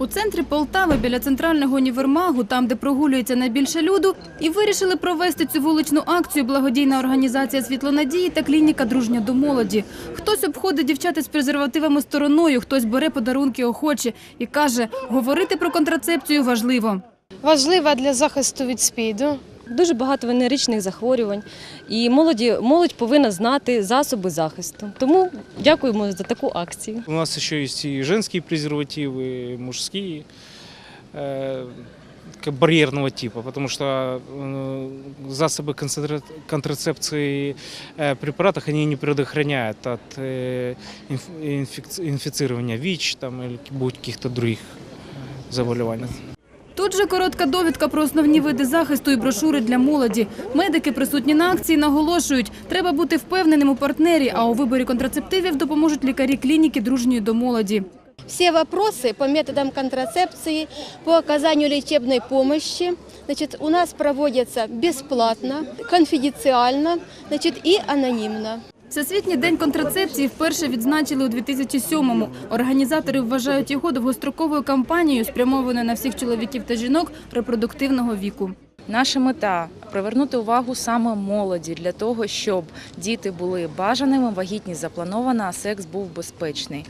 У центрі Полтави біля центрального універмагу, там де прогулюється найбільше люду, і вирішили провести цю вуличну акцію благодійна організація Світлонадії та клініка Дружня до молоді. Хтось обходить дівчат із презервативами стороною, хтось бере подарунки охочі і каже, говорити про контрацепцію важливо. Важлива для захисту від СПІДу Дуже багато венеричних захворювань, і молоді, молодь повинна знати засоби захисту. Тому дякуємо за таку акцію. У нас еще есть и женские презервативы, и мужские, э, как барьерного типа, потому что э, засобы концентра- контрацепции э, препаратов, они не предохраняют от э, инф- инфекци- инфицирования ВИЧ там, или будь каких-то других э, заболеваний. Тут же коротка довідка про основні види захисту і брошури для молоді. Медики, присутні на акції, наголошують, треба бути впевненим у партнері, а у виборі контрацептивів допоможуть лікарі клініки дружньої до молоді. Все вопросы по методам контрацепции, по оказанию лечебной помощи у нас проводятся бесплатно, конфиденциально значит, и анонимно. Всесвітній день контрацепції вперше відзначили у 2007-му. Організатори вважають його довгостроковою кампанією, спрямованою на всіх чоловіків та жінок репродуктивного віку. Наша мета привернути увагу саме молоді для того, щоб діти були бажаними, вагітність запланована, а секс був безпечний.